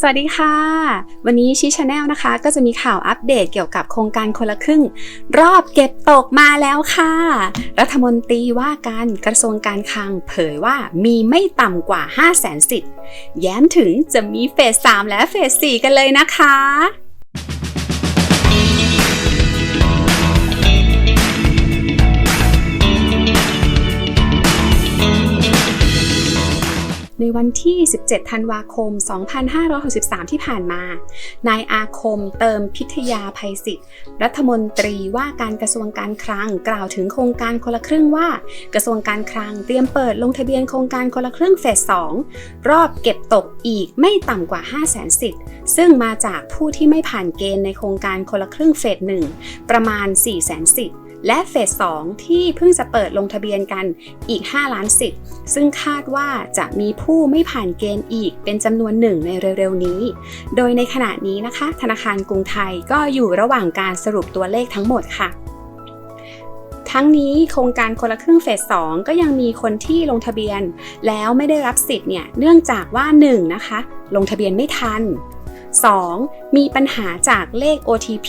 สวัสดีค่ะ วันนี้ชีชาแนลนะคะ ก็จะมีข่าวอัปเดตเกี่ยวกับโครงการคนละครึ่ง รอบเก็บตกมาแล้วค่ะ รัฐมนตรีว่าการกระทรวงการคลังเผยว่ามีไม่ต่ำกว่า 5 0 0แสนสิทธิ์ แย้มถึงจะมีเฟส 3 และเฟส 4 กันเลยนะคะ วันที่ 17 ธันวาคม 2563 ที่ผ่านมา นายอาคมเติมพิทยาภัยศิษย์รัฐมนตรีว่าการกระทรวงการคลังกล่าวถึงโครงการคนละครึ่งว่า กระทรวงการคลังเตรียมเปิดลงทะเบียนโครงการคนละครึ่งเฟส 2 รอบเก็บตกอีกไม่ต่ำกว่า 5 0 0 0 0 0สิทธิ์ซึ่งมาจากผู้ที่ไม่ผ่านเกณฑ์ในโครงการคนละครึ่งเฟส 1 ประมาณ 4 0 0 0 0 0สิทธิ์ และเฟส 2 ที่เพิ่งจะเปิดลงทะเบียนกันอีก 5 ล้านสิทธิ์ ซึ่งคาดว่าจะมีผู้ไม่ผ่านเกณฑ์อีกเป็นจำนวนหนึ่งในเร็วๆนี้ โดยในขณะนี้นะคะ ธนาคารกรุงไทยก็อยู่ระหว่างการสรุปตัวเลขทั้งหมดค่ะทั้งนี้โครงการคนละครึ่งเฟส 2 ก็ยังมีคนที่ลงทะเบียน แล้วไม่ได้รับสิทธิ์เนี่ยเนื่องจากว่า 1 นะคะ ลงทะเบียนไม่ทัน 2. มีปัญหาจากเลข OTP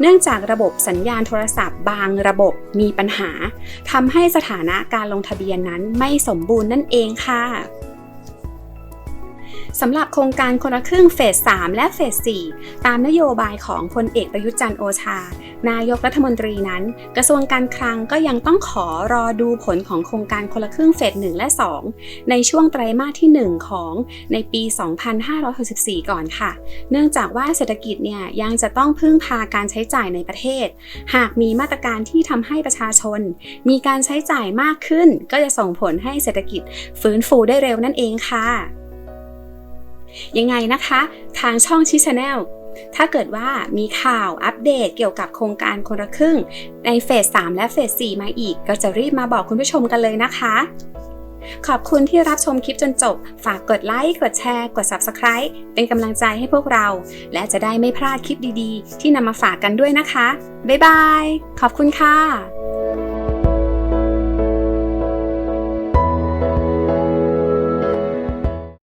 เนื่องจากระบบสัญญาณโทรศัพท์บางระบบมีปัญหาทำให้สถานะการลงทะเบียนนั้นไม่สมบูรณ์นั่นเองค่ะ สำหรับโครงการคนละครึ่งเฟส 3 และเฟส 4 ตามนโยบายของพลเอกประยุทธ์จันทร์โอชา นายกรัฐมนตรีนั้น กระทรวงการคลังก็ยังต้องขอรอดูผลของโครงการคนละครึ่งเฟส 1 และ 2 ในช่วงไตรมาสที่ 1 ของในปี 2564 ก่อนค่ะ เนื่องจากว่าเศรษฐกิจเนี่ยยังจะต้องพึ่งพาการใช้จ่ายในประเทศ หากมีมาตรการที่ทำให้ประชาชน มีการใช้จ่ายมากขึ้น ก็จะส่งผลให้เศรษฐกิจฟื้นฟูได้เร็วนั่นเองค่ะ ยังไงนะคะ ทางช่องชิชแนลถ้าเกิดว่ามีข่าวอัปเดตเกี่ยวกับโครงการคนละครึ่ง ในเฟส 3 และเฟส 4 มาอีก ก็จะรีบมาบอกคุณผู้ชมกันเลยนะคะ ขอบคุณที่รับชมคลิปจนจบ ฝากกดไลค์ กดแชร์ กด Subscribe เป็นกำลังใจให้พวกเรา และจะได้ไม่พลาดคลิปดีๆ ที่นำมาฝากกันด้วยนะคะ บ๊ายบาย ขอบคุณค่ะ